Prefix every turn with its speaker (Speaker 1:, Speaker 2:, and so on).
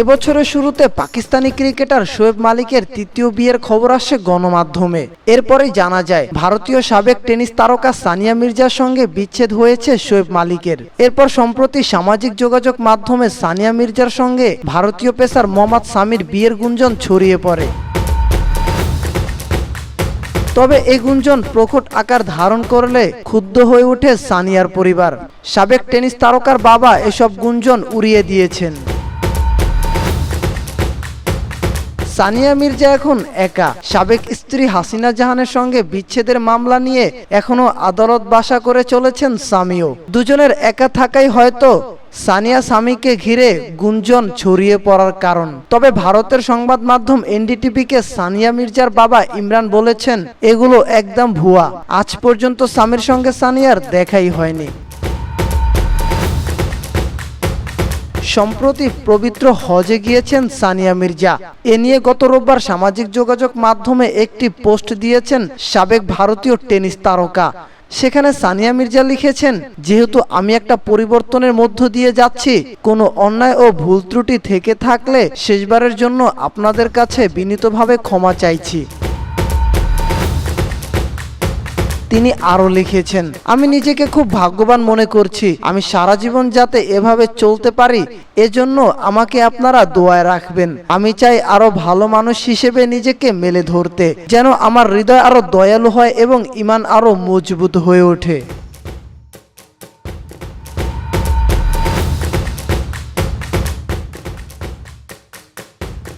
Speaker 1: এবছরের শুরুতে পাকিস্তানি ক্রিকেটার শোয়েব মালিকের তৃতীয় বিয়ের খবর আসে গণমাধ্যমে। এরপরেই জানা যায়, ভারতীয় সাবেক টেনিস তারকা সানিয়া মির্জার সঙ্গে বিচ্ছেদ হয়েছে শোয়েব মালিকের। এরপর সম্প্রতি সামাজিক যোগাযোগ মাধ্যমে সানিয়া মির্জার সঙ্গে ভারতীয় পেসার মোহাম্মদ সামির বিয়ের গুঞ্জন ছড়িয়ে পড়ে। তবে এই গুঞ্জন প্রকট আকার ধারণ করলে ক্ষুব্ধ হয়ে ওঠে সানিয়ার পরিবার। সাবেক টেনিস তারকার বাবা এসব গুঞ্জন উড়িয়ে দিয়েছেন। সানিয়া মির্জা এখন একা। সাবেক স্ত্রী হাসিনা জাহানের সঙ্গে বিচ্ছেদের মামলা নিয়ে এখনও আদালত বাসা করে চলেছেন সামিও দুজনের একা থাকাই হয়তো সানিয়া স্বামীকে ঘিরে গুঞ্জন ছড়িয়ে পড়ার কারণ। তবে ভারতের সংবাদ মাধ্যম এনডিটিভিকে সানিয়া মির্জার বাবা ইমরান বলেছেন, এগুলো একদম ভুয়া। আজ পর্যন্ত স্বামীর সঙ্গে সানিয়ার দেখাই হয়নি। সম্প্রতি পবিত্র হজে গিয়েছেন সানিয়া মির্জা। এ নিয়ে গত রোববার সামাজিক যোগাযোগ মাধ্যমে একটি পোস্ট দিয়েছেন সাবেক ভারতীয় টেনিস তারকা। সেখানে সানিয়া মির্জা লিখেছেন, যেহেতু আমি একটা পরিবর্তনের মধ্য দিয়ে যাচ্ছি, কোনো অন্যায় ও ভুল ত্রুটি থেকে থাকলে শেষবারের জন্য আপনাদের কাছে বিনীতভাবে ক্ষমা চাইছি। তিনি আরও লিখেছেন, আমি নিজেকে খুব ভাগ্যবান মনে করছি। আমি সারা জীবন যাতে এভাবে চলতে পারি, এজন্য আমাকে আপনারা দোয়ায় রাখবেন। আমি চাই আরও ভালো মানুষ হিসেবে নিজেকে মেলে ধরতে, যেন আমার হৃদয় আরও দয়ালু হয় এবং ইমান আরও মজবুত হয়ে ওঠে।